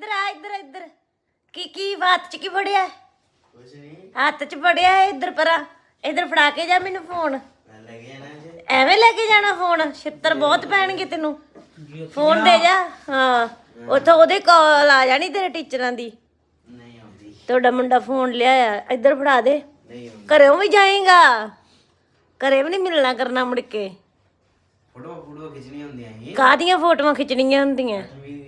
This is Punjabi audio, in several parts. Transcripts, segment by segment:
ਇੱਧਰ ਆ ਇੱਧਰ ਇੱਧਰ। ਕੀ ਕੀ ਹੱਥ ਚ ਕੀ ਫੜਿਆ? ਕੁਛ ਨਹੀਂ ਹੱਥ ਚ ਫੜਿਆ ਹੈ ਇੱਧਰ ਪਰਾ? ਇੱਧਰ ਫੜਾ ਕੇ ਜਾ ਮੈਨੂੰ ਫੋਨ। ਮੈਂ ਲੱਗਿਆ ਨਾ ਜੇ। ਐਵੇਂ ਲੈ ਕੇ ਜਾਣਾ ਫੋਨ? ਛਿੱਤਰ ਬਹੁਤ ਪੈਣਗੇ ਤੈਨੂੰ। ਫੋਨ ਦੇ ਜਾ। ਹਾਂ। ਉੱਥੋਂ ਉਹਦੇ ਕਾਲ ਆ ਜਾਣੀ ਤੇਰੇ ਟੀਚਰਾਂ ਦੀ। ਨਹੀਂ ਆਉਂਦੀ। ਤੁਹਾਡਾ ਮੁੰਡਾ ਫੋਨ ਲਿਆਇਆ। ਇੱਧਰ ਫੜਾ ਦੇ। ਨਹੀਂ ਆਉਂਦੀ। ਘਰੋਂ ਵੀ ਜਾਏਗਾ। ਘਰੇ ਵੀ ਨਹੀਂ ਮਿਲਣਾ ਕਰਨਾ ਮੁੜ ਕੇ। ਫੋਟੋ ਫੋਟੋ ਖਿੱਚਣੀ ਹੁੰਦੀਆਂ ਸੀ। ਕਾਹਦੀਆਂ ਫੋਟੋਆਂ ਖਿੱਚਣੀਆਂ ਹੁੰਦੀਆਂ? ਅੱਠਵੀਂ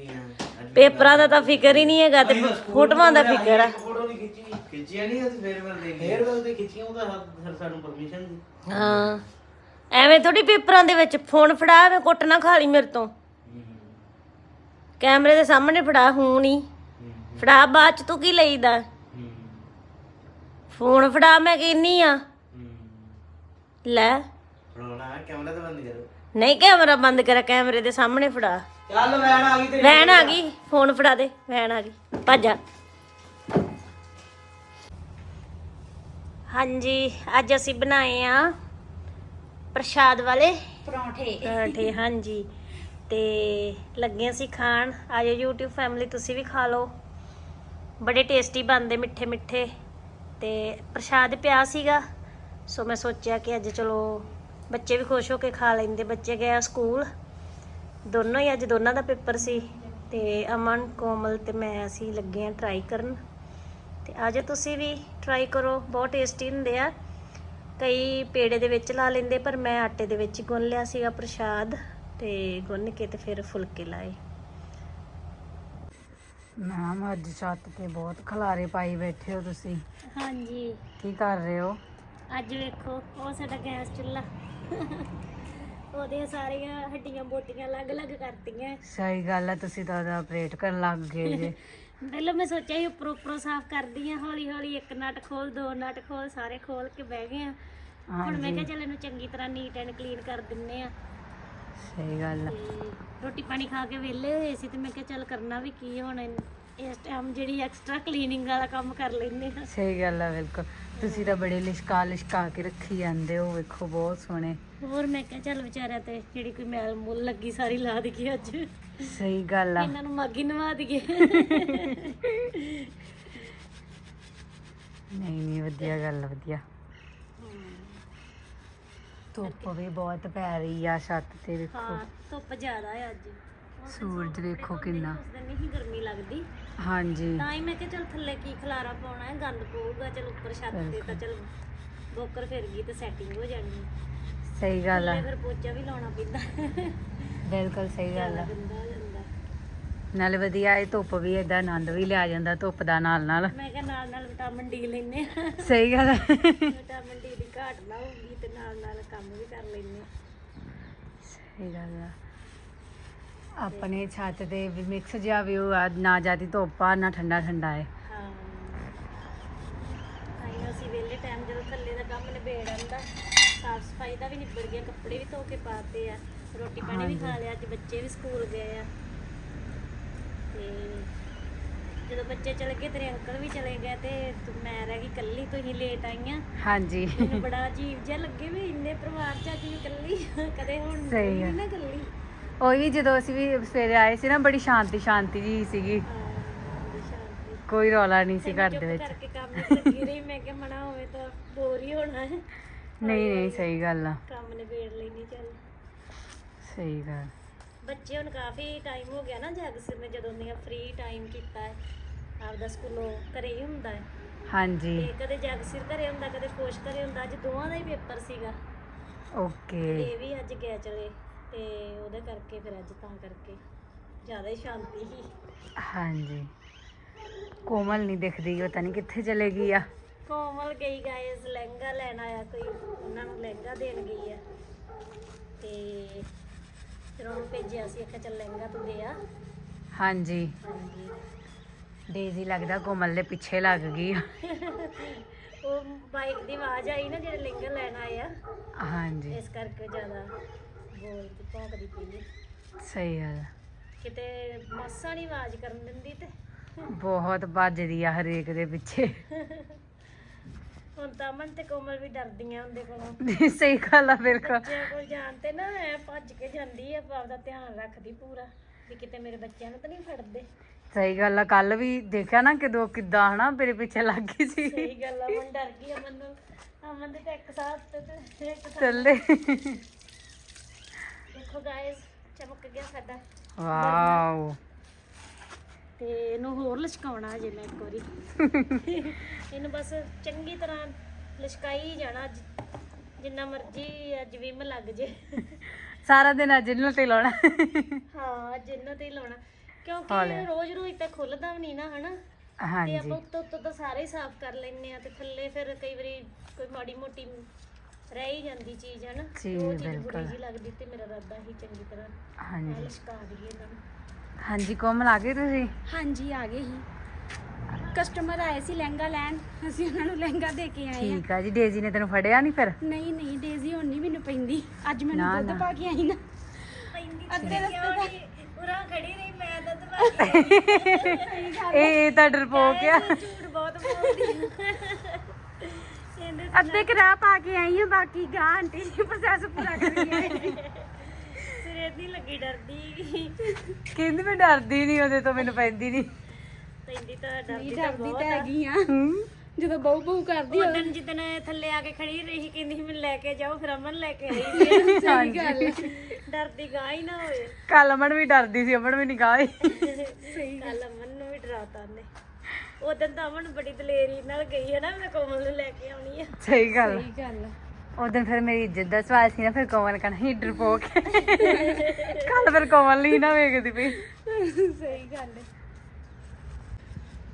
ਪੇਪਰਾਂ ਦਾ ਤਾਂ ਫਿਕਰ ਹੀ ਨਹੀਂ ਹੈਗਾ ਤੇ ਫੋਟੋਆਂ ਦਾ ਫਿਕਰ ਆ ਫੋਟੋ ਨਹੀਂ ਖਿੱਚੀ। ਖਿੱਚੀਆਂ ਨਹੀਂ ਤੇ ਫੇਰ ਮੈਂ ਦੇ ਫੇਰ ਵੱਲ ਤੇ ਖਿੱਚੀਆਂ ਉਹਦਾ ਸਾਨੂੰ ਪਰਮਿਸ਼ਨ ਦੀ। ਹਾਂ। ਐਵੇਂ ਥੋੜੀ ਪੇਪਰਾਂ ਦੇ ਵਿੱਚ ਫੋਨ ਫੜਾ ਐਵੇਂ ਕੁੱਟ ਨਾ ਖਾ ਲਈ ਮੇਰੇ ਤੋਂ। ਕੈਮਰੇ ਦੇ ਸਾਹਮਣੇ ਫੜਾ ਹੂੰ ਨਹੀਂ ਫੜਾ ਬਾਅਦ ਚ ਤੂੰ ਕੀ ਲਈਦਾ? ਫੋਨ ਫੜਾ ਮੈਂ ਕਹਿੰਨੀ ਆ। ਲੈ। ਫੜਾਉਣਾ ਕੈਮਰਾ ਤਾਂ ਬੰਦ ਕਰੋ। ਨਹੀਂ ਕੈਮਰਾ ਬੰਦ ਕਰ ਕੈਮਰੇ ਦੇ ਸਾਹਮਣੇ ਫੜਾ। ਚੱਲ ਵੈਣ ਆ ਗਈ ਤੇ ਵੈਨ ਆ ਗਈ ਫੋਨ ਫੜਾ ਦੇ ਵੈਨ ਆ ਗਈ। ਭੱਜ ਹਾਂਜੀ ਅੱਜ ਅਸੀਂ ਬਣਾਏ ਆ ਪ੍ਰਸ਼ਾਦ ਵਾਲੇ ਪਰੌਂਠੇ। ਪਰਾਂਠੇ ਹਾਂਜੀ। ਤੇ ਲੱਗੇ ਅਸੀਂ ਖਾਣ। ਆਜੋ YouTube ਫੈਮਿਲੀ ਤੁਸੀਂ ਵੀ ਖਾ ਲਓ। ਬੜੇ ਟੇਸਟੀ ਬਣਦੇ ਮਿੱਠੇ ਮਿੱਠੇ ਤੇ ਪ੍ਰਸ਼ਾਦ ਪਿਆ ਸੀਗਾ। ਸੋ ਮੈਂ ਸੋਚਿਆ ਕਿ ਅੱਜ ਚਲੋ ਬੱਚੇ ਵੀ ਖੁਸ਼ ਹੋ ਕੇ ਖਾ ਲੈਂਦੇ ਬੱਚੇ ਗਏ ਆ ਸਕੂਲ। ਦੋਨੋਂ ਹੀ ਅੱਜ ਦੋਨਾਂ ਦਾ ਪੇਪਰ ਸੀ ਤੇ ਅਮਨ ਕੋਮਲ ਤੇ ਮੈਂ ਅਸੀਂ ਲੱਗੇ ਆ ਟਰਾਈ ਕਰਨ। ਤੇ ਆਜੋ ਤੁਸੀਂ ਵੀ ਟਰਾਈ ਕਰੋ ਬਹੁਤ ਟੇਸਟੀ ਹੁੰਦੇ ਆ। ਕਈ ਪੇੜੇ ਦੇ ਵਿੱਚ ਲਾ ਲੈਂਦੇ ਪਰ ਮੈਂ ਆਟੇ ਦੇ ਵਿੱਚ ਗੁੰਨ ਲਿਆ ਸੀਗਾ ਪ੍ਰਸ਼ਾਦ ਤੇ ਗੁੰਨ ਕੇ ਤੇ ਫਿਰ ਫੁਲਕੇ ਲਾਏ। ਮੈਮ ਅੱਜ ਛੱਤ ਤੇ ਬਹੁਤ ਖਲਾਰੇ ਪਾਈ ਬੈਠੇ ਹੋ ਤੁਸੀਂ। ਹਾਂਜੀ। ਕੀ ਕਰ ਰਹੇ ਹੋ? ਅੱਜ ਵੇਖੋ ਉਹ ਸਾਡਾ ਗੈਸ ਚੁੱਲ੍ਹਾ। ਉਹਦੇ ਸਾਰੀਆਂ ਹੱਡੀਆਂ ਬੋਟੀਆਂ ਅਲੱਗ-ਅਲੱਗ ਕਰਤੀਆਂ। ਸਹੀ ਗੱਲ ਹੈ ਤੁਸੀਂ ਤਾਂ ਉਹਦਾ ਆਪਰੇਟ ਕਰਨ ਲੱਗ ਗਏ ਜੇ। ਪਹਿਲਾਂ ਮੈਂ ਸੋਚਿਆ ਸੀ ਉੱਪਰੋਂ ਉੱਪਰੋਂ ਸਾਫ਼ ਕਰਦੀ ਆ ਹੌਲੀ ਹੌਲੀ ਇੱਕ ਨਟ ਖੋਲ ਦੋ ਨਟ ਖੋਲ ਸਾਰੇ ਖੋਲ ਕੇ ਬਹਿ ਗਏ ਆ। ਹੁਣ ਮੈਂ ਕਿਹਾ ਚੱਲ ਇਹਨੂੰ ਚੰਗੀ ਤਰ੍ਹਾਂ ਨੀਟ ਐਂਡ ਕਲੀਨ ਕਰ ਦਿੰਨੇ ਆ। ਸਹੀ ਗੱਲ ਤੇ ਰੋਟੀ ਪਾਣੀ ਖਾ ਕੇ ਵਿਹਲੇ ਹੋਏ ਸੀ ਤੇ ਮੈਂ ਕਿਹਾ ਚੱਲ ਕਰਨਾ ਵੀ ਕੀ ਹੁਣ ਇਸ ਟਾਈਮ ਜਿਹੜੀ ਐਕਸਟਰਾ ਕਲੀਨਿੰਗ ਵਾਲਾ ਕੰਮ ਕਰ ਲੈਂਦੇ ਆ। ਸਹੀ ਗੱਲ ਹੈ ਬਿਲਕੁਲ। ਤੁਸੀਂ ਤਾਂ ਬੜੇ ਲਿਸ਼ਕਾ ਲਿਸ਼ਕਾ ਕੇ ਰੱਖੀ ਜਾਂਦੇ ਹੋ ਵੇਖੋ ਬਹੁਤ ਸੋਹਣੇ। ਹੋਰ ਮੈਂ ਕਿਹਾ ਚੱਲ ਵਿਚਾਰਿਆਂ ਤੇ ਜਿਹੜੀ ਕੋਈ ਮੈਲ ਮੁੱਲ ਲੱਗੀ ਸਾਰੀ ਲਾ ਦਈਏ ਅੱਜ। ਸਹੀ ਗੱਲ ਆ। ਇਹਨਾਂ ਨੂੰ ਮਾਗੀ ਨਵਾ ਦਈਏ। ਨਹੀਂ ਨਹੀਂ ਵਧੀਆ ਗੱਲ ਆ, ਵਧੀਆ। ਧੁੱਪ ਵੀ ਬਹੁਤ ਪੈ ਰਹੀ ਆ ਛੱਤ ਤੇ ਵੇਖੋ। ਹਾਂ ਧੁੱਪ ਜ਼ਿਆਦਾ ਹੈ ਅੱਜ। ਸੂਰਜ ਵੇਖੋ ਕਿੰਨਾ। ਉਸ ਦਿਨ ਨਹੀਂ ਗਰਮੀ ਲੱਗਦੀ। ਹਾਂਜੀ। ਤਾਂ ਹੀ ਮੈਂ ਕਿਹਾ ਚੱਲ ਥੱਲੇ ਕੀ ਖਲਾਰਾ ਪਾਉਣਾ ਹੈ ਗੰਦ ਪਊਗਾ ਚਲ ਉੱਪਰ ਛੱਤ ਤੇ ਤਾਂ ਚਲ ਬੋਕਰ ਫਿਰ ਗਈ ਤੇ ਸੈਟਿੰਗ ਹੋ ਜਾਣੀ। ਸਹੀ ਗੱਲ ਆ। ਫਿਰ ਪੋਚਾ ਵੀ ਲਾਉਣਾ ਪੈਂਦਾ। ਬਿਲਕੁਲ ਸਹੀ ਗੱਲ ਆ। ਨਾਲੇ ਵਧੀਆ ਇਹ ਧੁੱਪ ਵੀ ਏਦਾਂ ਆਨੰਦ ਵੀ ਲਿਆ ਜਾਂਦਾ ਧੁੱਪ ਦਾ ਨਾਲ ਨਾਲ। ਮੈਂ ਕਿਹਾ ਨਾਲ ਨਾਲ ਵਿਟਾਮਿਨ ਡੀ ਲੈਨੇ ਆ ਸਹੀ ਗੱਲ ਆ। ਵਿਟਾਮਿਨ ਡੀ ਦੀ ਘਾਟ ਨਾ ਹੋਊਗੀ ਤੇ ਨਾਲ ਨਾਲ ਕੰਮ ਵੀ ਕਰ ਲੈਨੇ ਆ ਸਹੀ ਗੱਲ ਆ। ਆਪਣੇ ਛੱਤ ਤੇ ਵੀ ਮਿਕਸ ਜਿਹਾ ਵਿਊ ਆ ਨਾ ਜਿਆਦੀ ਧੁੱਪ ਆ ਨਾ ਠੰਡਾ ਠੰਡਾ ਹੈ। ਹਾਂ ਆਈ ਅਸੀਂ ਵੇਲੇ ਟਾਈਮ ਜਦੋਂ ਥੱਲੇ ਦਾ ਕੰਮ ਨਿਬੇੜ ਆਂਦਾ ਸਾਫ਼ ਸਫ਼ਾਈ ਦਾ ਵੀ ਨਿਬੜ ਗਿਆ ਕੱਪੜੇ ਵੀ ਧੋ ਕੇ ਪਾਤੇ ਆ ਰੋਟੀ ਪਾਣੀ ਵੀ ਖਾ ਲਿਆ ਅੱਜ ਬੱਚੇ ਵੀ ਸਕੂਲ ਗਏ ਆ। ਤੇ ਜਦੋਂ ਬੱਚੇ ਚਲੇ ਗਏ ਤੇਰੇ ਅੰਕਲ ਵੀ ਚਲੇ ਗਏ ਤੇ ਤੂੰ- ਮੈਂ ਰਹਿ ਗਈ ਇਕੱਲੀ ਤੁਸੀਂ ਲੇਟ ਆਈਆਂ ਹਾਂਜੀ। ਮੈਨੂੰ ਬੜਾ ਅਜੀਬ ਜਿਹਾ ਲੱਗੇ ਵੀ ਇੰਨੇ ਪਰਿਵਾਰ ਚ ਅੱਜ ਮੈਂ ਇਕੱਲੀ ਕਦੇ ਹੁਣ ਸਹੀ ਨਹੀਂ। ਨਾ ਇਕੱਲੀ। ਉਹ ਵੀ ਜਦੋਂ ਅਸੀਂ ਵੀ ਸਵੇਰੇ ਆਏ ਸੀ ਨਾ ਬੜੀ ਸ਼ਾਂਤੀ ਸ਼ਾਂਤੀ ਜੀ ਸੀਗੀ। ਕੋਈ ਰੌਲਾ ਨਹੀਂ ਸੀ ਮੈਂ ਘਰ ਦੇ ਵਿੱਚ। ਕਰਕੇ ਕੰਮ ਵਿੱਚ ਲੱਗੀ ਰਹੀ ਮੈਂ ਕਿਹਾ ਮਨਾ ਹੋਵੇ ਤਾਂ ਬੋਰ ਹੀ ਹੋਣਾ ਹੈ। ਨਹੀਂ ਨਹੀਂ ਸਹੀ ਗੱਲ ਆ। ਕੰਮ ਨਿਬੇੜ ਲੈਣੀ ਚੱਲ। ਸਹੀ ਗੱਲ। ਬੱਚੇ ਹੁਣ ਕਾਫੀ ਟਾਈਮ ਹੋ ਗਿਆ ਨਾ ਜਗਸਿਰ ਨੇ ਜਦੋਂ ਦੀਆਂ ਫ੍ਰੀ ਟਾਈਮ ਕੀਤਾ ਹੈ ਆਪਦਾ ਸਕੂਲੋਂ ਘਰੇ ਹੀ ਹੁੰਦਾ ਹੈ। ਹਾਂਜੀ। ਤੇ ਕਦੇ ਜਗਸਿਰ ਘਰੇ ਹੁੰਦਾ ਕਦੇ ਖੁਸ਼ ਘਰੇ ਹੁੰਦਾ ਅੱਜ ਦੋਵਾਂ ਦਾ ਹੀ ਪੇਪਰ ਸੀਗਾ। ਓਕੇ। ਇਹ ਵੀ ਅੱਜ ਗਿਆ ਚਲੇ। ਤੇ ਉਹਦੇ ਕਰਕੇ ਫਿਰ ਅੱਜ ਤਾਂ ਕਰਕੇ ਜ਼ਿਆਦਾ ਹੀ ਸ਼ਾਂਤੀ ਸੀ। ਹਾਂਜੀ। ਕੋਮਲ ਨਹੀਂ ਦਿਖਦੀ ਪਤਾ ਨਹੀਂ ਕਿੱਥੇ ਚਲੇ ਗਈ ਆ। ਕੋਮਲ ਗਈ ਗਾਇਸ ਲਹਿੰਗਾ ਲੈਣ ਆਇਆ ਕੋਈ ਉਹਨਾਂ ਨੂੰ ਲਹਿੰਗਾ ਦੇਣ ਗਈ ਆ। ਤੇ ਫਿਰ ਉਹਨੂੰ ਭੇਜਿਆ ਸੀ ਆਖਿਆ ਚੱਲ ਲਹਿੰਗਾ ਤੂੰ ਦੇ ਆ। ਹਾਂਜੀ। ਹਾਂਜੀ। ਡੇਜ਼ੀ ਲੱਗਦਾ ਕੋਮਲ ਦੇ ਪਿੱਛੇ ਲੱਗ ਗਈ ਆ। ਉਹ ਬਾਈਕ ਦੀ ਆਵਾਜ਼ ਆਈ ਨਾ ਜਿਹੜੇ ਲਹਿੰਗਾ ਲੈਣ ਆਏ ਆ। ਹਾਂਜੀ। ਇਸ ਕਰਕੇ ਜ਼ਿਆਦਾ। ਬੋਲਦੀ ਭੌਂਕਦੀ ਪਈ ਹੈ ਸਹੀ ਗੱਲ ਆ। ਕਿਤੇ ਮਾਸਾ ਨਹੀਂ ਆਵਾਜ਼ ਕਰਨ ਦਿੰਦੀ ਤੇ। ਬਹੁਤ ਭੱਜਦੀ ਆ ਹਰੇਕ ਦੇ ਪਿੱਛੇ। ਹੁਣ ਤਾਂ ਅਮਨ ਤੇ ਕੋਮਲ ਵੀ ਡਰਦੀਆਂ ਹੁੰਦੇ ਕੋਲੋਂ। ਸਹੀ ਗੱਲ ਆ ਬਿਲਕੁਲ ਬੱਚਿਆਂ ਕੋਲ ਜਾਣ ਤੇ ਨਾ ਐ ਭੱਜ ਕੇ ਜਾਂਦੀ ਆ ਆਪਦਾ ਧਿਆਨ ਰੱਖਦੀ ਪੂਰਾ ਵੀ ਕਿਤੇ ਮੇਰੇ ਬੱਚਿਆਂ ਨੂੰ ਤਾਂ ਨਹੀਂ ਫੜਦੇ। ਸਹੀ ਗੱਲ ਆ ਕੱਲ ਵੀ ਦੇਖਿਆ ਨਾ ਕਿਦੋਂ ਕਿੱਦਾਂ ਹਨਾ ਮੇਰੇ ਪਿੱਛੇ ਲੱਗ ਗਈ ਸੀ। ਸਹੀ ਗੱਲ ਆ ਅਮਨ ਡਰ ਗਈ ਅਮਨ ਨੂੰ। ਅਮਨ ਦੇ ਤਾਂ ਇੱਕ ਸਾਥ ਤੇ ਤੇ ਇੱਕ ਚੱਲੇ ਦੇਖੋ ਗਾਇਸ ਚਮਕ ਗਿਆ ਸਾਡਾ। ਵਾਓ ਤੇ ਇਹਨੂੰ ਹੋਰ ਲਸ਼ਕਾਉਣਾ ਜੇ ਮੈਂ ਇੱਕ ਵਾਰੀ। ਇਹਨੂੰ ਬਸ ਚੰਗੀ ਤਰ੍ਹਾਂ ਲਸ਼ਕਾਈ ਜਾਣਾ ਜਿ- ਜਿੰਨਾ ਮਰਜ਼ੀ ਅੱਜ ਵੀ ਮੈਂ ਲੱਗ ਜੇ। ਸਾਰਾ ਦਿਨ ਅੱਜ ਇਹਨਾਂ ਤੇ ਲਾਉਣਾ। ਹਾਂ ਅੱਜ ਇਹਨਾਂ ਤੇ ਲਾਉਣਾ। ਕਿਉਂਕਿ। ਰੋਜ਼ ਰੋਜ਼ ਤਾਂ ਖੁੱਲਦਾ ਵੀ ਨਹੀਂ ਨਾ ਹਨਾ? ਤੇ ਹਾਂਜੀ ਆਪਾਂ ਉੱਤੋਂ ਉੱਤੋਂ ਤਾਂ ਸਾਰੇ ਸਾਫ਼ ਕਰ ਲੈਂਦੇ ਆ ਤੇ ਥੱਲੇ ਫਿਰ ਕਈ ਵਾਰੀ ਕੋਈ ਮਾੜੀ ਮੋਟੀ ਰਹਿ ਹੀ ਜਾਂਦੀ ਚੀਜ਼ ਹਨਾ? ਜੀ, ਉਹ ਚੀਜ਼ ਬਿਲਕੁਲ। ਬੁਰੀ ਜੀ ਲੱਗਦੀ ਤੇ ਮੇਰਾ ਰੱਦਾ ਹੀ ਚੰਗੀ ਤਰ੍ਹਾਂ ਹਾਂਜੀ। ਲਸ਼ਕਾ ਦਈਏ ਇਹਨਾਂ ਨੂੰ। ਹਾਂਜੀ ਕੋਮਲ ਆ ਗਏ ਤੁਸੀਂ? ਹਾਂਜੀ ਆ ਗਏ ਹੀ। ਕਸਟਮਰ ਆਏ ਸੀ ਲਹਿੰਗਾ ਲੈਣ ਅਸੀਂ ਉਹਨਾਂ ਨੂੰ ਲਹਿੰਗਾ ਦੇ ਕੇ ਆਏ ਆ ਠੀਕ ਆ ਜੀ ਡੇਜ਼ੀ ਨੇ ਤੈਨੂੰ ਫੜਿਆ ਨਹੀਂ ਫਿਰ? ਨਹੀਂ ਨਹੀਂ ਡੇਜ਼ੀ ਹੁਣ ਨਹੀਂ ਮੈਨੂੰ ਪੈਂਦੀ। ਅੱਜ ਮੈਨੂੰ ਨਾ, ਦੁੱਧ ਨਾ। ਪਾ ਕੇ ਆਈ ਨਾ। ਅੱਧੇ ਰਸਤੇ ਤੱਕ। ਉਰਾਂ ਖੜੀ ਰਹੀ ਮੈਂ ਦੁੱਧ ਪਾ ਕੇ ਇਹ ਇਹ ਤਾਂ ਡਰਪੋਕ ਆ। ਝੂਠ ਬਹੁਤ ਬੋਲਦੀ ਅੱਧੇ ਕਰਾ ਪਾ ਕੇ ਆਈ ਆ ਬਾਕੀ ਗਾਂ ਆਂਟੀ ਜੀ ਪ੍ਰੋਸੈਸ ਪੂਰਾ ਕਰੀ ਸਿਰੇ ਦੀ ਲੱਗੀ ਡਰਦੀ ਕਹਿੰਦੀ ਮੈਂ ਡਰਦੀ ਨਹੀਂ ਉਹਦੇ ਤੋਂ ਮੈਨੂੰ ਪੈਂਦੀ ਨਹੀਂ ਪੈਂਦੀ ਤਾਂ ਡਰਦੀ ਤਾਂ ਡਰਦੀ ਹੈਗੀ ਆ। ਜਦੋਂ ਬਹੂ ਬਹੂ ਕਰਦੀ ਉਹ ਦਿਨ ਜਿੱਦਣ ਥੱਲੇ ਆ ਕੇ ਖੜੀ ਰਹੀ ਕਹਿੰਦੀ ਸੀ ਮੈਨੂੰ ਲੈ ਕੇ ਜਾਓ ਫਿਰ ਅਮਨ ਲੈ ਕੇ ਆਈ ਫਿਰ ਸਹੀ ਗੱਲ। ਡਰਦੀ ਗਾਂ ਹੀ ਨਾ ਹੋਵੇ। ਕੱਲ ਅਮਨ ਵੀ ਡਰਦੀ ਸੀ ਅਮਨ ਵੀ ਨਹੀਂ ਗਾਈ ਸਹੀ ਗੱਲ ਅਮਨ ਨੂੰ ਵੀ ਡਰਾਤਾ ਨੇ ਉਹ ਦਿਨ ਤਾਂ ਅਮਨ ਬੜੀ ਦਲੇਰੀ ਨਾਲ ਗਈ ਹੈ ਨਾ ਮੈਂ ਕੋਮਲ ਨੂੰ ਲੈ ਕੇ ਆਉਣੀ ਆ। ਸਹੀ ਗੱਲ ਸਹੀ ਗੱਲ ਆ। ਉਦੋਂ ਫਿਰ ਮੇਰੀ ਇੱਜ਼ਤ ਦਾ ਸਵਾਲ ਸੀ ਨਾ ਫਿਰ ਕੋਮਲ ਕਹਣਾ ਹੀ ਡਰਪੋਕ ਕੱਲ ਫਿਰ ਕੋਮਲ ਨਹੀਂ ਨਾ ਵੇਖਦੀ ਪਈ। ਸਹੀ ਗੱਲ ਹੈ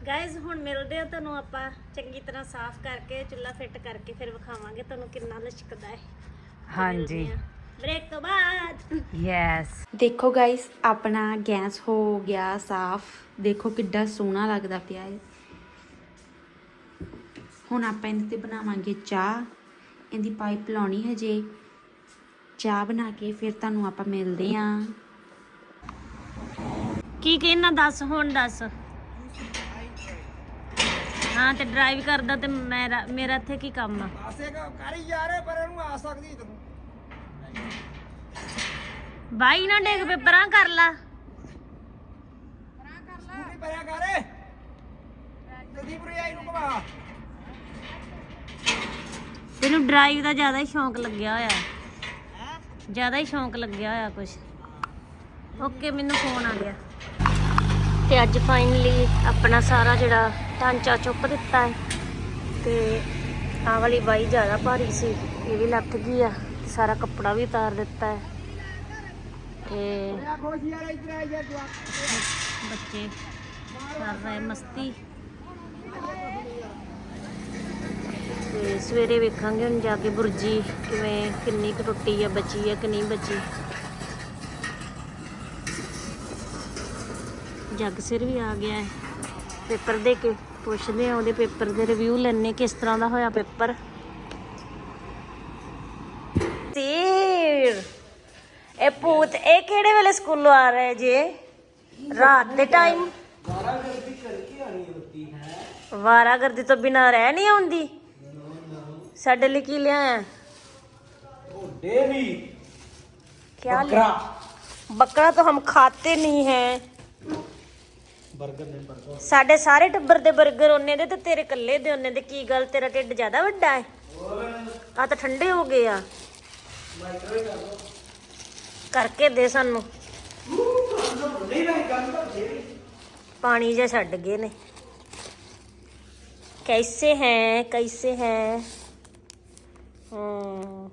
ਗਾਇਜ਼ ਹੁਣ ਮਿਲਦੇ ਆ ਤੁਹਾਨੂੰ ਆਪਾਂ। ਚੰਗੀ ਤਰ੍ਹਾਂ ਸਾਫ਼ ਕਰਕੇ ਚੁੱਲ੍ਹਾ ਫਿੱਟ ਕਰਕੇ ਫਿਰ ਵਿਖਾਵਾਂਗੇ ਤੁਹਾਨੂੰ ਕਿੰਨਾ ਲਸ਼ਕਦਾ ਹੈ ਹਾਂਜੀ। ਬ੍ਰੇਕ ਤੋਂ ਬਾਅਦ। ਯੈਸ ਦੇਖੋ ਗਾਇਸ ਆਪਣਾ ਗੈਸ ਹੋ ਗਿਆ ਸਾਫ਼। ਦੇਖੋ ਕਿੱਡਾ ਸੋਹਣਾ ਲੱਗਦਾ ਪਿਆ ਹੈ ਹੁਣ ਆਪਾਂ ਇਹਦੇ ਤੇ ਬਣਾਵਾਂਗੇ ਚਾਹ। ਇਹਦੀ ਪਾਈਪ ਲਾਉਣੀ ਹੈ ਜੇ। ਚਾਹ ਬਣਾ ਕੇ ਫਿਰ ਤੁਹਾਨੂੰ ਆਪਾਂ ਮਿਲਦੇ ਆਂ ਕੀ ਕਹਿਣਾ ਦੱਸ ਹੁਣ ਦੱਸ। ਹਾਂ ਤੇ ਡਰਾਈਵ ਕਰਦਾ ਤੇ ਮੇਰਾ ਮੇਰਾ ਇੱਥੇ ਕੀ ਕੰਮ ਆ? ਬਾਈ ਨਾ ਡੇਗ ਪੇ ਪਰਾਂ ਕਰ ਲਾ। ਤੈਨੂੰ ਡਰਾਈਵ ਦਾ ਜ਼ਿਆਦਾ ਹੀ ਸ਼ੌਂਕ ਲੱਗਿਆ ਹੋਇਆ। ਜ਼ਿਆਦਾ ਹੀ ਸ਼ੌਂਕ ਲੱਗਿਆ ਹੋਇਆ ਕੁਛ। ਓਕੇ ਮੈਨੂੰ ਫੋਨ ਆ ਗਿਆ। ਤੇ ਅੱਜ ਫਾਈਨਲੀ ਆਪਣਾ ਸਾਰਾ ਜਿਹੜਾ ਢਾਂਚਾ ਚੁੱਕ ਦਿੱਤਾ ਹੈ। ਤੇ ਆਹ ਵਾਲੀ ਬਾਈ ਜ਼ਿਆਦਾ ਭਾਰੀ ਸੀ, ਇਹ ਵੀ ਲੱਥ ਗਈ ਆ ਤੇ ਸਾਰਾ ਕੱਪੜਾ ਵੀ ਉਤਾਰ ਦਿੱਤਾ ਹੈ। ਤੇ ਬੱਚੇ ਕਰ ਰਹੇ ਮਸਤੀ। ਤੇ ਸਵੇਰੇ ਵੇਖਾਂਗੇ ਹੁਣ ਜਾ ਕੇ ਬੁਰਜੀ ਕਿਵੇਂ, ਕਿੰਨੀ ਕੁ ਟੁੱਟੀ ਆ, ਬਚੀ ਆ ਕਿ ਨਹੀਂ ਬਚੀ। ਜੱਗ ਸਿਰ ਵੀ ਆ ਗਿਆ ਹੈ, ਪੇਪਰ ਦੇ ਕੇ। ਪੁੱਛਦੇ ਆ ਉਹਦੇ ਪੇਪਰ ਦੇ ਰਿਵਿਊ ਲੈਣੇ ਕਿਸ ਤਰ੍ਹਾਂ ਦਾ ਹੋਇਆ ਪੇਪਰ? ਤੇਰ! ਇਹ ਭੂਤ ਇਹ ਕਿਹੜੇ ਵੇਲੇ ਸਕੂਲੋਂ ਆ ਰਹੇ ਜੇ? ਰਾਤ ਦੇ ਟਾਈਮ ਵਾਰਾਗਰਦੀ ਕਰਕੇ ਤੋਂ ਬਿਨਾ ਰਹਿ ਨਹੀਂ ਆਉਂਦੀ? ਸਾਡੇ ਲਈ ਕੀ ਲਿਆਇਆ? ਓਡੇ ਵੀ ਕੀ ਬੱਕਰਾ। ਬੱਕਰਾ ਤਾਂ ਹਮ ਖਾਤੇ ਨਹੀਂ ਹੈ। ਸਾਡੇ ਸਾਰੇ ਟੱਬਰ ਦੇ 버ਗਰ ਉਹਨੇ ਦੇ ਤੇ ਤੇਰੇ ਇਕੱਲੇ ਦੇ ਉਹਨੇ ਦੇ, ਕੀ ਗੱਲ ਤੇਰਾ ਢਿੱਡ ਜ਼ਿਆਦਾ ਵੱਡਾ ਹੈ? ਆ ਤਾਂ ਠੰਡੇ ਹੋ ਗਏ ਆ। ਕਰਕੇ ਦੇ ਸਾਨੂੰ। ਪਾਣੀ ਜਿਹਾ ਛੱਡ ਗਏ ਨੇ। ਕੈਸੇ ਹੈ ਕੈਸੇ ਹੈ? ਹੂੰ।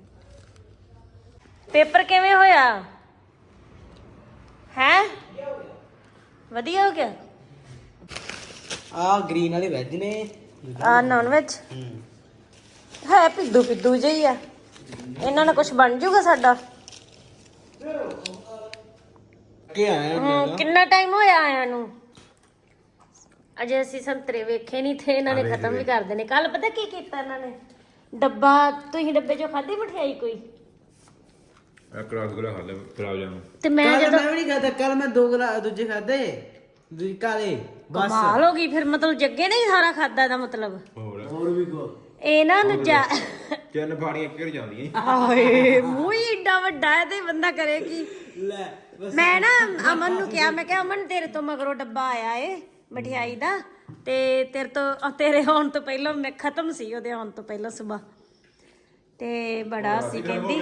ਪੇਪਰ ਕਿਵੇਂ ਹੋਇਆ? ਹੈ? ਵਧੀਆ ਹੋ ਗਿਆ। ਆ ਗ੍ਰੀਨ ਵਾਲੇ ਵੈਜ ਨੇ। ਆ ਨਾਨ ਵੈਜ ਹੈ ਪਿੱਦੂ ਪਿੱਦੂ ਜਿਹੀ ਆ। ਇਹਨਾਂ ਨਾਲ ਕੁਝ ਬਣ ਜਾਊਗਾ ਸਾਡਾ? ਕੀ ਆਇਆ ਹੂੰ ਕਿੰਨਾ ਟਾਈਮ ਹੋਇਆ ਆਇਆ ਨੂੰ? ਅਜੇ ਅਸੀਂ ਸੰਤਰੇ ਵੇਖੇ ਨਹੀਂ ਥੇ ਇਹਨਾਂ ਨੇ ਖਤਮ ਵੀ ਕਰ ਦੇਣੇ ਕੱਲ ਪਤਾ ਕੀ ਕੀਤਾ ਇਹਨਾਂ ਨੇ? ਡੱਬਾ ਤੁਸੀਂ ਡੱਬੇ ਚੋਂ ਖਾਧੀ ਮਠਿਆਈ ਕੋਈ? ਇੱਕ ਰਸਗੁੱਲਾ ਖਾ ਲੈ ਤੇ ਮੈਂ ਜਦੋਂ ਮੈਂ ਵੀ ਨਹੀਂ ਖਾਦਾ ਕੱਲ ਮੈਂ ਦੋ ਗਲਾ ਦੂਜੇ ਖਾਦੇ ਦੂਜੇ ਕਾਲੇ ਬਸ। ਕਮਾਲ ਹੋ ਗਈ ਫਿਰ ਮਤਲਬ ਜੱਗੇ ਨੇ ਹੀ ਸਾਰਾ ਖਾਦਾ ਦਾ ਮਤਲਬ। ਹੋਰ। ਹੋਰ ਵੀ ਕੋ। ਇਹ ਨਾ ਨਜਾ ਤਿੰਨ ਫਾੜੀਆਂ ਕਿਹੜ ਜਾਂਦੀਆਂ? ਹਾਏ ਮੂੰਹ ਹੀ ਏਡਾ ਵੱਡਾ ਹੈ ਤੇ ਬੰਦਾ ਕਰੇ ਕੀ? ਲੈ ਮੈਂ ਨਾ ਅਮਨ ਨੂੰ ਕਿਹਾ ਮੈਂ ਕਿਹਾ ਅਮਨ ਤੇਰੇ ਤੋਂ ਮਗਰੋਂ ਡੱਬਾ ਆਇਆ ਏ ਮਠਿਆਈ ਦਾ ਤੇ ਤੇਰੇ ਤੋਂ ਤੇਰੇ ਆਉਣ ਤੋਂ ਪਹਿਲਾਂ ਮੈਂ ਖਤਮ ਸੀ ਉਹਦੇ ਆਉਣ ਤੋਂ ਪਹਿਲਾਂ ਸਵੇਰ। ਤੇ ਬੜਾ ਸੀ ਕਹਿੰਦੀ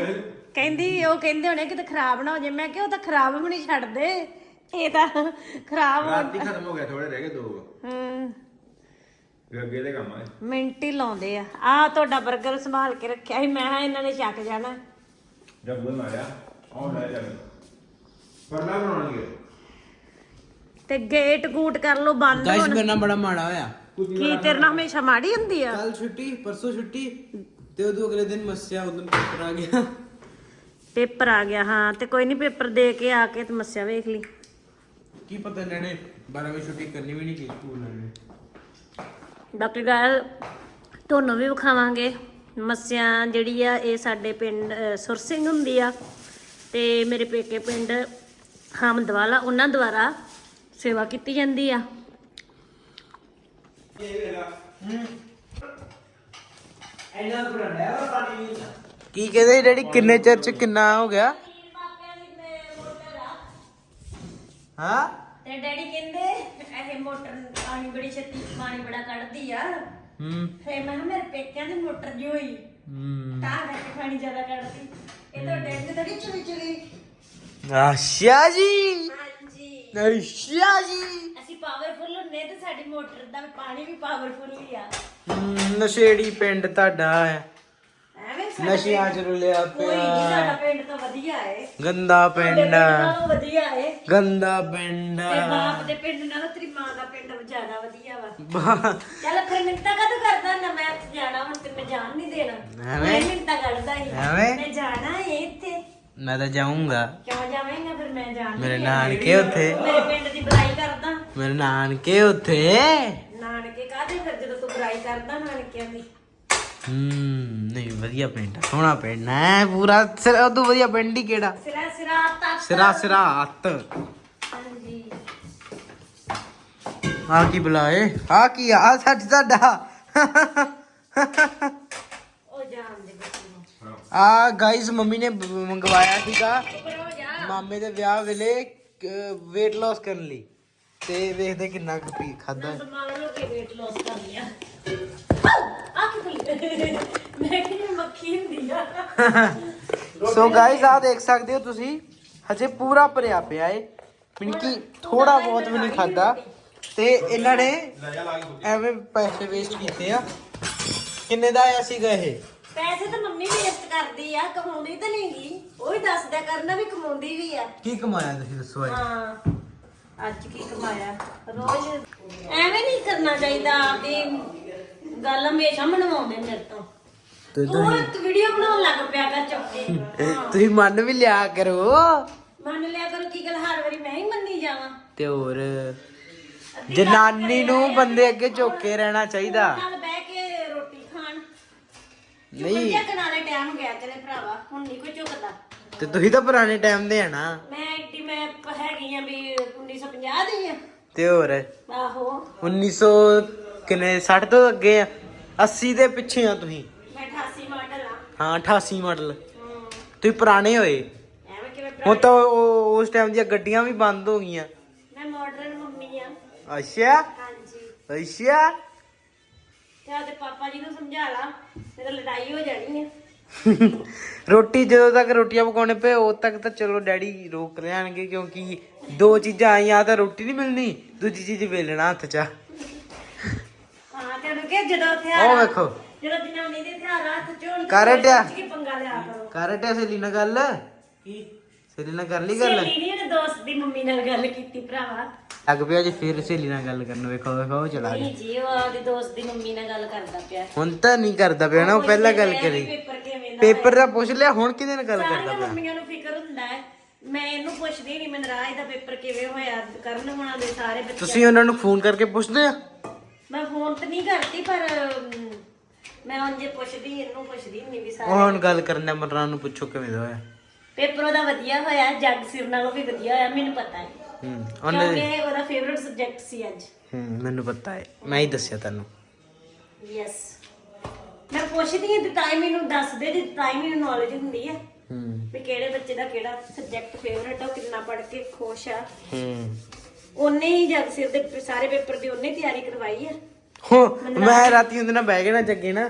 ਕਹਿੰਦੀ ਉਹ ਕਹਿੰਦੇ ਹੋਣੇ ਕਿਤੇ ਖਰਾਬ ਨਾ ਹੋ ਜਾਏ। ਮੈਂ ਕਿਹਾ ਉਹ ਤਾਂ ਖਰਾਬ ਵੀ ਨਹੀਂ ਛੱਡਦੇ। ਇਹ ਤਾਂ ਖਰਾਬ ਹੋ ਰਾਤੀ ਖਤਮ ਹੋ ਗਿਆ ਥੋੜੇ ਰਹਿ ਗਏ ਦੋ। ਹੂੰ। ਫਿਰ ਅੱਗੇ ਦੇ ਕੰਮ ਆ ਮਿੰਟ ਹੀ ਲਾਉਂਦੇ ਆ। ਆ ਤੁਹਾਡਾ 버ਗਰ ਸੰਭਾਲ ਕੇ ਰੱਖਿਆ ਸੀ ਮੈਂ ਕਿਹਾ ਇਹਨਾਂ ਨੇ ਚੱਕ ਜਾਣਾ। ਬੁਲ ਮਾਰਿਆ ਆਉਂ ਲੈ ਚੱਲ ਪਰਲਾ ਬਣਾਉਣਗੇ ਤੇ ਗੇਟ ਗੂਟ ਕਰ ਲੋ ਬੰਦ ਗਾਇਸ ਮੇਰੇ ਨਾਲ ਬੜਾ ਮਾੜਾ ਹੋਇਆ। ਕੀ ਤੇਰੇ ਨਾਲ ਹਮੇਸ਼ਾ ਮਾੜੀ ਹੁੰਦੀ ਆ? ਕੱਲ ਛੁੱਟੀ ਪਰਸੋਂ ਛੁੱਟੀ ਤੇ ਉਦੋਂ ਅਗਲੇ ਦਿਨ ਮੱਸਿਆ ਉਦੋਂ ਪੇਪਰ ਆ ਗਿਆ। ਪੇਪਰ ਆ ਗਿਆ ਹਾਂ ਤੇ ਕੋਈ ਨਹੀਂ ਪੇਪਰ ਦੇ ਕੇ ਆ ਕੇ ਤੇ ਮੱਸਿਆ ਵੇਖ ਲਈ। ਕੀ ਪਤਾ ਇਹਨਾਂ ਨੇ 12 ਵਜੇ ਛੁੱਟੀ ਕਰਨੀ ਵੀ ਨਹੀਂ ਕੀ ਸਕੂਲ ਨੇ। ਡਾਕਟਰ ਗਾਇਲ ਤੁਹਾਨੂੰ ਵੀ ਵਿਖਾਵਾਂਗੇ ਮੱਸਿਆ ਜਿਹੜੀ ਆ ਇਹ ਸਾਡੇ ਪਿੰਡ ਅ, ਸੁਰ ਸਿੰਘ ਹੁੰਦੀ ਆ ਤੇ ਮੇਰੇ ਪੇਕੇ ਪਿੰਡ ਹਮਦਵਾਲਾ ਉਹਨਾਂ ਦੁਆਰਾ ਸੇਵਾ ਕੀਤੀ ਜਾਂਦੀ ਆ। ਕੀ ਕਹਿੰਦੇ ਡੈਡੀ ਕਿੰਨੇ ਚਿਰ ਚ ਕਿੰਨਾ ਹੋ ਗਿਆ? ਹਾਂ? ਤੇ ਡੈਡੀ ਕਹਿੰਦੇ ਇਹ ਮੋਟਰ ਪਾਣੀ ਬੜੀ ਛੇਤੀ ਪਾਣੀ ਬੜਾ ਕੱਢਦੀ ਆ। ਹੂੰ। ਫੇ ਮੈਂ ਕਿਹਾ ਮੇਰੇ ਪੇਕਿਆਂ ਦੀ ਮੋਟਰ ਜੀ ਹੋਈ। ਹੂੰ। ਤਾਂ ਕਰਕੇ ਪਾਣੀ ਜ਼ਿਆਦਾ ਕੱਢਦੀ। ਇਹ ਤਾਂ ਡੈਡੀ ਥੋੜੀ ਚੁਲੀ ਚੁਲੀ ਆਸ਼ਾ ਜੀ। ਹਾਂਜੀ। ਆਸ਼ਾ ਜੀ। ਅਸੀਂ ਪਾਵਰਫੁੱਲ ਹੁੰਨੇ ਤੇ ਸਾਡੀ ਮੋਟਰ ਦਾ ਪਾਣੀ ਵੀ ਪਾਵਰਫੁੱਲ ਹੀ ਆ। ਹਮ, ਨਸ਼ੇੜੀ ਪਿੰਡ ਤੁਹਾਡਾ ਹੈ। ਸਾਡਾ ਨਸ਼ਿਆਂ ਚ ਰੁਲਿਆ ਕੋਈ ਨਹੀਂ ਪਿਆ ਸਾਡਾ ਪਿੰਡ ਤਾਂ ਵਧੀਆ ਏ। ਗੰਦਾ ਪਿੰਡ ਪਿੰਡ। ਨਾਲੋਂ ਵਧੀਆ ਏ। ਗੰਦਾ ਪਿੰਡ। ਤੇ ਬਾਪ ਦੇ ਪਿੰਡ ਨਾਲੋਂ ਤੇਰੀ ਮਾਂ ਦਾ ਪਿੰਡ ਜ਼ਿਆਦਾ ਵਧੀਆ ਵਾ। ਚੱਲ ਫਿਰ ਮਿੰਤਾ ਕਦੋਂ ਕਰਦਾ ਨਾ ਮੈਂ ਇੱਥੇ ਜਾਣਾ ਹੁਣ ਤੇ ਮੈਂ ਜਾਣ ਨਹੀਂ ਦੇਣਾ। ਐਵੇਂ? ਮੈਂ ਮਿੰਤਾ ਕਰਦਾ ਹੀ ਐਵੇਂ? ਮੈਂ ਜਾਣਾ ਏ ਇੱਥੇ। ਮੈਂ ਤਾਂ ਜਾਊਂਗਾ। ਕਿਉਂ ਜਾਵੇਂਗਾ? ਫਿਰ ਮੈਂ ਜਾਣ ਮੇਰੇ ਨਾਨਕੇ ਉੱਥੇ। ਮੇਰੇ ਪਿੰਡ ਦੀ ਬੁਰਾਈ ਕਰਦਾ। ਮੇਰੇ ਨਾਨਕੇ ਉੱਥੇ। ਨਾਨਕੇ ਕਾਹਦੇ ਫਿਰ ਜਦੋਂ ਤੂੰ ਬੁਰਾਈ ਕਰਦਾ ਨਾਨਕਿਆਂ ਦੀ? ਹੂੰ ਨਹੀਂ ਵਧੀਆ ਪਿੰਡ ਆ, ਸੋਹਣਾ ਪਿੰਡ ਹੈ ਪੂਰਾ ਸਿਰ ਉਦੋਂ ਵਧੀਆ ਪਿੰਡ ਹੀ ਕਿਹੜਾ? ਸਿਰਾ ਸਿਰਾ ਤੱਕ ਸਿਰਾ ਸਿਰਾ ਹੱਤ ਹਾਂਜੀ। ਆ ਕੀ ਬੁਲਾਏ? ਆ ਕੀ ਆ? ਸੱਚ ਸਾਡਾ। ਉਹ ਜਾਣ ਦੇ ਬੱਚੇ ਨੂੰ। ਆ ਗਾਇਸ ਮੰਮੀ ਨੇ ਬ- ਮੰਗਵਾਇਆ ਸੀਗਾ। ਉੱਪਰ ਹੋ ਜਾ। ਮਾਮੇ ਦੇ ਵਿਆਹ ਵੇਲੇ weight loss ਕਰਨ ਲਈ। ਤੇ ਵੇਖਦੇ ਕਿੰਨਾ ਕੁ ਪੀ ਖਾਦਾ ਸਮਾਨ ਕੇ weight loss ਕਰ ਲਿਆ। ਮੈਂ ਕਿਹਾ ਮੱਖੀ ਹੁੰਦੀ ਆ। ਸੋ ਗਾਇਸ ਆ ਦੇਖ ਸਕਦੇ ਹੋ ਤੁਸੀਂ। ਹਜੇ ਪੂਰਾ ਭਰਿਆ ਪਿਆ ਏ। ਮਿੰਕੀ ਥੋੜਾ ਬਹੁਤ ਵੀ ਨਹੀਂ ਖਾਦਾ ਤੇ ਇਹਨਾਂ ਨੇ ਐਵੇਂ ਪੈਸੇ ਵੇਸਟ ਕੀਤੇ ਆ। ਕਿੰਨੇ ਦਾ ਆਇਆ ਸੀਗਾ ਇਹ? ਪੈਸੇ ਤਾਂ ਮੰਮੀ ਵੇਸਟ ਕਰਦੀ ਆ ਕਮਾਉਂਦੀ ਤਾਂ ਨਹੀਂਗੀ ਉਹ ਹੀ ਦੱਸਦਿਆ ਕਰਨਾ ਵੀ ਕਮਾਉਂਦੀ ਵੀ ਆ। ਕੀ ਕਮਾਇਆ ਤੁਸੀਂ ਦੱਸੋ ਅੱਜ? ਹਾਂ ਅੱਜ ਕੀ ਕਮਾਇਆ? ਰੋਜ਼। ਐਵੇਂ ਨਹੀਂ ਕਰਨਾ ਚਾਹੀਦਾ ਆਪਦੀ ਗੱਲ ਹਮੇਸ਼ਾ ਮਨਵਾਉਂਦੇ ਮੇਰੇ ਤੋਂ। ਤੇ ਤੂੰ ਇੱਕ ਵੀਡੀਓ ਬਣਾਉਣ ਲੱਗ ਪਿਆ ਕਰ ਚੁੱਕੇ ਤੁਸੀਂ ਮੰਨ ਵੀ ਲਿਆ ਕਰੋ। ਮੰਨ ਲਿਆ ਕਰੋ ਕੀ ਗੱਲ ਹਰ ਵਾਰੀ ਮੈਂ ਹੀ ਮੰਨੀ ਜਾਵਾਂ। ਤੇ ਹੋਰ ਜਨਾਨੀ ਨੂੰ ਬੰਦੇ ਅੱਗੇ ਝੁੱਕੇ ਰਹਿਣਾ ਚਾਹੀਦਾ। ਨਾਲ ਬਹਿ ਕੇ ਰੋਟੀ ਖਾਣ। ਨਹੀਂ। ਨਹੀਂ ਕਨਾਲੇ ਟਾਈਮ ਗਿਆ ਤੇਰੇ ਭਰਾਵਾ ਹੁਣ ਨਹੀਂ ਕੋਈ ਝੁਕਦਾ ਤੇ ਤੁਸੀਂ ਤਾਂ ਪੁਰਾਣੇ ਟਾਈਮ ਦੇ ਆ ਨਾ। ਮੈਂ ਇੱਡੀ ਮੈਂ ਪ- ਹੈਗੀ ਆ ਵੀ 1950 ਦੀ ਆ। ਤੇ ਹੋਰ ਆਹੋ। 1900 ਕਿੰਨੇ 60 ਤੋਂ ਅੱਗੇ ਆ? 80 ਦੇ ਪਿੱਛੇ ਆ ਤੁਸੀਂ। ਮੈਂ 88 ਮਾਡਲ ਆ। ਹਾਂ 88 ਮਾਡਲ ਤੁਸੀਂ ਪੁਰਾਣੇ ਹੋਏ। ਐਵੇਂ ਕਿਵੇਂ ਹੁਣ ਤਾਂ ਉਹ- ਉਸ ਟਾਈਮ ਦੀਆਂ ਗੱਡੀਆਂ ਵੀ ਬੰਦ ਹੋ ਗਈਆਂ। ਮੈਂ ਮਾਡਰਨ ਮੰਮੀ ਆ। ਅੱਛਾ। ਹਾਂਜੀ। ਅੱਛਾ। ਤੇ ਆਦੇ ਪਾਪਾ ਜੀ ਨੂੰ ਸਮਝਾ ਲਾ ਮੇਰਾ ਲੜਾਈ ਹੋ ਜਾਣੀ ਆ। ਰੋਟੀ ਜਦੋਂ ਤੱਕ ਰੋਟੀਆਂ ਪਕਾਉਣੇ ਪਏ ਉਦੋਂ ਤੱਕ ਤਾਂ ਚਲੋ ਡੈਡੀ ਰੋਕ ਲੈਣਗੇ ਕਿਉਂਕਿ ਦੋ ਚੀਜ਼ਾਂ ਆਈਆਂ ਤਾਂ ਰੋਟੀ ਨਹੀਂ ਮਿਲਣੀ ਦੂਜੀ ਚੀਜ਼ ਵੇਲਣਾ ਹੱਥ 'ਚ। ਹਾਂ ਤੇ ਉਹਨੂੰ ਕਿ ਜਦੋਂ ਉਹ ਹਥਿਆਰ ਵੇਖੋ। ਜਦੋਂ ਜਨਾਨੀ ਦੇ ਹਥਿਆਰ ਹੱਥ ਚ ਹੋਣ ਕਰ ਹਟਿਆ। ਕੀ ਪੰਗਾ ਲਿਆ ਕਰੋ? ਕਰ ਟਿਆ ਸਹੇਲੀ ਨਾਲ ਗੱਲ। ਕੀ? ਸਹੇਲੀ ਨਾਲ ਕਰ ਲਈ ਗੱਲ। ਸਹੇਲੀ ਨਹੀਂ ਉਹਨੇ ਦੋਸਤ ਦੀ ਮੰਮੀ ਨਾਲ ਗੱਲ ਕੀਤੀ ਭਰਾਵਾ। ਲੱਗ ਪਿਆ ਜੀ ਫਿਰ ਸਹੇਲੀ ਨਾਲ ਗੱਲ ਕਰਨ ਵੇਖੋ ਵੇਖੋ ਉਹ ਚਲਾ ਗਿਆ। ਨਹੀਂ ਜੀ ਉਹ ਆਪਦੀ ਦੋਸਤ ਦੀ ਮੰਮੀ ਨਾਲ ਗੱਲ ਕਰਦਾ ਪਿਆ। ਹੁਣ ਤਾਂ ਨਹੀਂ ਕਰਦਾ ਪਿਆ ਨਾ ਉਹ ਪਹਿਲਾਂ ਗੱਲ ਕਰੀ। ਪੇਪਰ ਕਿਵੇਂ ਦਾ ਪੇਪਰ ਦਾ ਪੁੱਛ ਲਿਆ ਹੁਣ ਕਿਹਦੇ ਨਾਲ ਗੱਲ ਕਰਦਾ ਸਾਰੀਆਂ ਪਿਆ? ਮੰਮੀਆਂ ਨੂੰ ਫਿਕਰ ਹੁੰਦਾ ਹੈ ਮੈਂ ਇਹਨੂੰ ਪੁੱਛਦੀ ਨਹੀਂ ਮੈਨੂੰ ਰਾਜ ਦਾ ਪੇਪਰ ਕਿਵੇਂ ਹੋਇਆ ਕਰਨ ਹੋਣਾ ਦੇ ਸਾਰੇ ਬੱਚੇ ਤੁਸੀਂ ਉਹਨਾਂ ਨੂੰ ਫੋਨ ਕਰਕੇ ਪੁੱਛਦੇ ਆ? ਮੈਂ ਫੋਨ ਤੇ ਨਹੀਂ ਕਰਦੀ ਪਰ ਅਮ, ਮੈਂ ਉਂਝੇ ਪੁੱਛਦੀ ਇਹਨੂੰ ਪੁੱਛਦੀ ਨਹੀਂ ਵੀ ਉਹ ਸਾਰੇ ਹੁਣ ਗੱਲ ਕਰਨ ਦਾ ਮਨਰਾਂ ਨੂੰ ਪੁੱਛੋ ਕਿਵੇਂ ਦਾ ਹੋਇਆ। ਪੇਪਰ ਉਹਦਾ ਵਧੀਆ ਹੋਇਆ ਜੱਗ ਸਿਰ ਨਾਲੋਂ ਵੀ ਵਧੀਆ ਹੋਇਆ ਮੈਨੂੰ ਪਤਾ ਹੈ। ਹੂੰ ਉਹਨੇ ਕਿਉਂਕਿ ਉਹਦਾ ਫੇਵਰਿਟ ਸਬਜੈਕਟ ਸੀ ਅੱਜ। ਹੂੰ ਮੈਨੂੰ ਪਤਾ ਹੈ ਮੈਂ ਹੀ ਦੱਸਿਆ ਤੈਨੂੰ ਯੈਸ ਮੈਂ ਪੁੱਛਦੀ ਹਾਂ ਤੇ ਹੀ ਮੈਨੂੰ ਦੱਸ ਦੇ ਜੇ ਤਾਂ ਹੀ ਮੈਨੂੰ ਨੌਲੇਜ ਹੁੰਦੀ ਹੈ ਹੂੰ। ਵੀ ਕਿਹੜੇ ਬੱਚੇ ਦਾ ਕਿਹੜਾ ਸਬਜੈਕਟ ਫੇਵਰਟ ਆ ਉਹ ਕਿੰਨਾ ਪੜ੍ਹ ਕੇ ਖੁਸ਼ ਆ। ਹੂੰ। ਉਹਨੇ ਹੀ ਜਗ ਸਿਰ ਦੇ ਸਾਰੇ ਪੇਪਰ ਦੀ ਉਹਨੇ ਤਿਆਰੀ ਕਰਵਾਈ ਆ। ਹੋ ਮੈਂ ਰਾਤੀ ਉਹਦੇ ਨਾਲ ਬਹਿ ਕੇ ਨਾ ਜੱਗੇ ਨਾ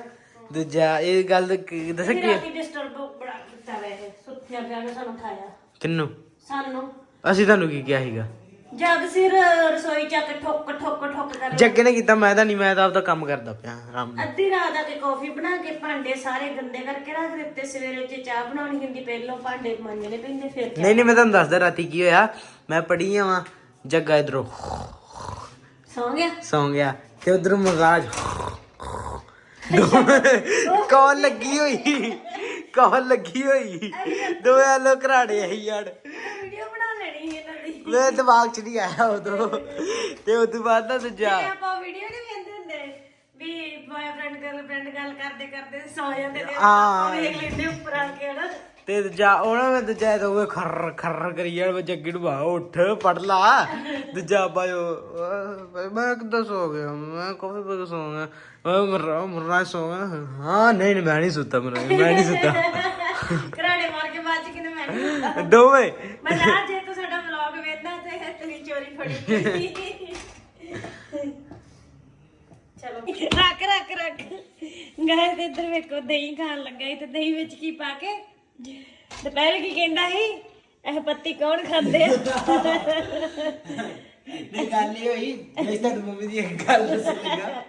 ਦੂਜਾ ਇਹ ਗੱਲ ਦੱਸ ਫਿਰ ਕੀ ਰਾਤੀ ਡਿਸਟਰਬ ਬੜਾ ਕੀਤਾ ਵੇ ਸੁੱਤਿਆ ਪਿਆ ਨੇ ਸਾਨੂੰ ਉਠਾਇਆ। ਕਿੰਨੂੰ? ਸਾਨੂੰ। ਅਸੀਂ ਤੁਹਾਨੂੰ ਕੀ ਕਿਹਾ ਸੀਗਾ? ਜਗ ਸਿਰ ਰਸੋਈ ਚੱਕ ਠੋਕ ਠੋਕ ਠੋਕ ਕਰ ਜੱਗੇ ਨੇ ਕੀਤਾ ਮੈਂ ਤਾਂ ਨਹੀਂ ਮੈਂ ਤਾਂ ਆਪਦਾ ਕੰਮ ਕਰਦਾ ਪਿਆ ਆਰਾਮ ਨਾਲ। ਅੱਧੀ ਰਾਤ ਆ ਕੇ ਕਾਫੀ ਬਣਾ ਕੇ ਭਾਂਡੇ ਸਾਰੇ ਗੰਦੇ ਕਰਕੇ ਰੱਖ ਦਿੱਤੇ ਸਵੇਰੇ ਜੇ ਚਾਹ ਬਣਾਉਣੀ ਹੁੰਦੀ ਪਹਿਲਾਂ ਭਾਂਡੇ ਮਾਂਜਣੇ ਪੈਂਦੇ ਫਿਰ। ਨਹੀਂ ਨਹੀਂ ਮੈਂ ਤੁਹਾਨੂੰ ਦੱਸਦਾ ਰਾਤੀ ਕੀ ਹੋਇਆ ਮੈਂ ਪੜੀ ਆਵਾਂ ਜੱਗਾ ਇਧਰੋਂ ਸੌਂ ਗਿਆ? ਸੌਂ ਗਿਆ ਤੇ ਉਧਰੋਂ ਮਜ਼ਾਜ ਕੌਣ ਲੱਗੀ ਹੋਈ ਕੌਣ ਲੱਗੀ ਹੋਈ। ਦੋਵੇਂ ਲੋ ਘਰਾੜੇ ਆਈ ਯਾਰ ਵੀਡੀਓ ਬਣਾ ਲੈਣੀ ਸੀ ਇਹਨਾਂ ਦੀ। ਮੇਰੇ ਦਿਮਾਗ 'ਚ ਨਹੀਂ ਆਇਆ ਉਦੋਂ। ਤੇ ਉਦੋਂ ਬਾਅਦ ਨਾ ਦੂਜਾ। ਤੇ ਆਪਾਂ ਵੀਡੀਓ ਨਹੀਂ ਵੇਖਦੇ ਹੁੰਦੇ ਵੀ ਬॉयਫ੍ਰੈਂਡ ਗਰਲਫ੍ਰੈਂਡ ਗੱਲ ਕਰਦੇ ਕਰਦੇ ਸੌ ਜਾਂਦੇ ਤੇ। ਆਪਾਂ ਵੇਖ ਲੈਂਦੇ ਉੱਪਰ ਆ ਕੇ ਹਨਾ। ਤੇ ਦੂਜਾ ਉਹਨਾਂ ਮੈਂ ਦੂਜਾ ਤਾਂ ਉਹ ਖਰ ਖਰ ਕਰੀ ਯਾਰ ਮੈਂ ਜੱਗੀ ਨੂੰ ਬਾ ਉੱਠ ਪੜ ਲਾ। ਦੂਜਾ ਬਾਇਓ ਮੈਂ ਕਿੱਦਾਂ ਸੋ ਗਿਆ? ਮੈਂ ਕਾਫੀ ਪੀ ਸੋ ਗਿਆ। ਮੈਂ ਮਰ ਮਰਨਾ ਸੋ ਗਿਆ। ਹਾਂ ਨਹੀਂ ਨਹੀਂ ਮੈਂ ਨਹੀਂ ਸੁੱਤਾ ਮੈਂ ਮੈਂ ਨਹੀਂ ਸੁੱਤਾ। ਘਰਾੜੇ ਮਾਰ ਕੇ ਬਾਅਦ ਕਿਨੇ ਮੈਂ ਨਹੀਂ ਹੁੰਦਾ ਦੋਵੇਂ। ਮੈਂ ਨਾ ਜੇ ਤੂੰ ਸਾਡਾ ਵਲੌਗ ਵੇਖਦਾ ਤੇ ਤੇਰੀ ਚੋਰੀ ਫੜੀ। ਚਲੋ। ਰੱਖ ਰੱਖ ਰੱਖ। ਗਾਇ ਤੇ ਇੱਧਰ ਵੇਖੋ ਦਹੀਂ ਖਾਣ ਲੱਗਾ ਤੇ ਦਹੀਂ ਵਿੱਚ ਕੀ ਪਾ ਕੇ ਦੁਪਹਿਰ ਕੀ ਕਹਿੰਦਾ ਸੀ? ਇਹ ਪੱਤੀ ਕੌਣ ਖਾਂਦੇ ਆ? ਨਹੀਂ ਗੱਲ ਇਹ ਹੋਈ ਮੈਂ ਤਾਂ ਮੰਮੀ ਦੀ ਇੱਕ ਗੱਲ ਦੱਸੇਗਾ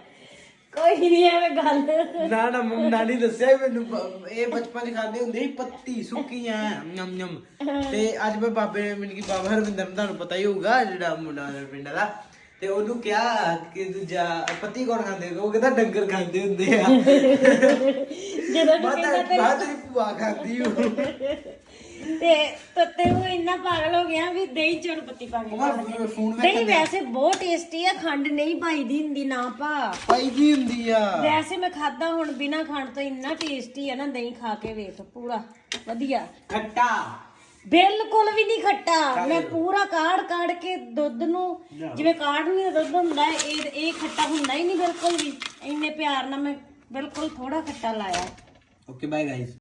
ਕੋਈ ਨਹੀਂ ਐਵੇਂ ਗੱਲ। ਨਾ ਨਾ ਮੰਮੀ ਨਾਲ ਨਹੀਂ ਦੱਸਿਆ ਮੈਨੂੰ ਬ- ਇਹ ਬਚਪਨ ਚ ਖਾਂਦੇ ਹੁੰਦੇ ਸੀ ਪੱਤੀ ਸੁੱਕੀ ਐ ਨਮ ਨਮ। ਤੇ ਅੱਜ ਮੈਂ ਬਾਬੇ ਨੇ ਮੈਨੂੰ ਕੀ ਬਾਬਾ ਹਰਵਿੰਦਰ ਨੂੰ ਤੁਹਾਨੂੰ ਪਤਾ ਹੀ ਹੋਊਗਾ ਜਿਹੜਾ ਮੁੰਡਾ ਮੇਰੇ ਪਿੰਡ ਦਾ ਤੇ ਉਹਨੂੰ ਕਿਹਾ ਕਿ ਦੂਜਾ ਪੱਤੀ ਕੌਣ ਖਾਂਦੇ? ਉਹ ਕਹਿੰਦਾ ਡੰਗਰ ਖਾਂਦੇ ਹੁੰਦੇ ਆ। ਜਦੋਂ ਮੈਂ ਤਾਂ ਬਾਅਦ ਤੇਰੀ ਭੂਆ ਖਾਂਦੀ ਹੂੰ। ਤੇ ਤੱਤੇ ਉਹ ਇੰਨਾ ਪਾਗਲ ਹੋ ਗਿਆ ਵੀ ਦਹੀਂ ਚ ਪੱਤੀ ਪਾ ਕੇ ਖਾ ਲੈਂਦੇ। ਉਹ ਫੋਨ ਦਹੀਂ ਵੈਸੇ ਬਹੁਤ ਟੇਸਟੀ ਆ ਖੰਡ ਨਹੀਂ ਪਾਈਦੀ ਹੁੰਦੀ ਨਾ ਪਾ। ਪਾਈ ਦੀ ਹੁੰਦੀ ਆ। ਵੈਸੇ ਮੈਂ ਖਾਦਾ ਹੁਣ ਬਿਨਾ ਖੰਡ ਤੋਂ ਇੰਨਾ ਟੇਸਟੀ ਆ ਨਾ ਦਹੀਂ ਖਾ ਕੇ ਵੇਖ ਪੂਰਾ ਵਧੀਆ। ਖੱਟਾ। ਬਿਲਕੁਲ ਵੀ ਨਹੀਂ ਖੱਟਾ। ਮੈਂ ਪੂਰਾ ਕਾੜ ਕਾੜ ਕੇ ਦੁੱਧ ਨੂੰ ਜਿਵੇਂ ਕਾੜਨੀ ਦਾ ਦੁੱਧ ਹੁੰਦਾ ਹੈ, ਇਹ ਇਹ ਖੱਟਾ ਹੁੰਦਾ ਹੀ ਨਹੀਂ ਬਿਲਕੁਲ ਵੀ। ਇੰਨੇ ਪਿਆਰ ਨਾਲ ਮੈਂ ਬਿਲਕੁਲ ਥੋੜਾ ਖੱਟਾ ਲਾਇਆ। Okay bye guys